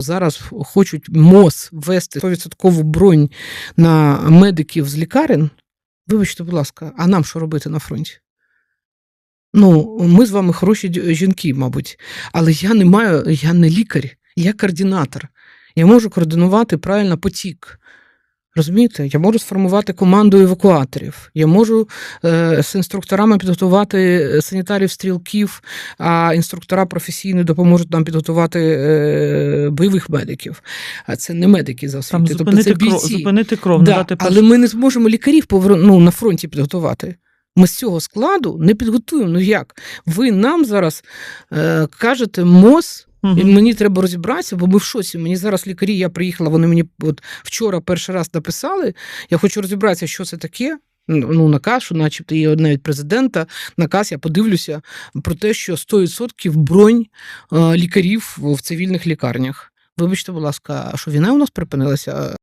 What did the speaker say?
Зараз хочуть МОЗ ввести 100% бронь на медиків з лікарень. Вибачте, будь ласка, а нам що робити на фронті? Ну, ми з вами хороші жінки, мабуть, але я не маю, я не лікар, я координатор. Я можу координувати правильно потік. Розумієте, я можу сформувати команду евакуаторів, я можу е, з інструкторами підготувати санітарів стрілків, а інструктора професійно допоможуть нам підготувати е, бойових медиків. А це не медики за Там освітою, тобто зупинити, це кров, бійці. зупинити кров, Да, надати але ми не зможемо лікарів повер... ну, на фронті підготувати. Ми з цього складу не підготуємо. Ну як? Ви нам зараз е, кажете МОЗ, Мгм. і мені треба розібратися, бо ми в шоці. Мені зараз лікарі, я приїхала, вони мені от вчора перший раз написали. Я хочу розібратися, що це таке. Ну, наказ, що начебто є навіть президента, наказ, я подивлюся про те, що 100% бронь е, лікарів в цивільних лікарнях. Вибачте, будь ласка, що війна у нас припинилася?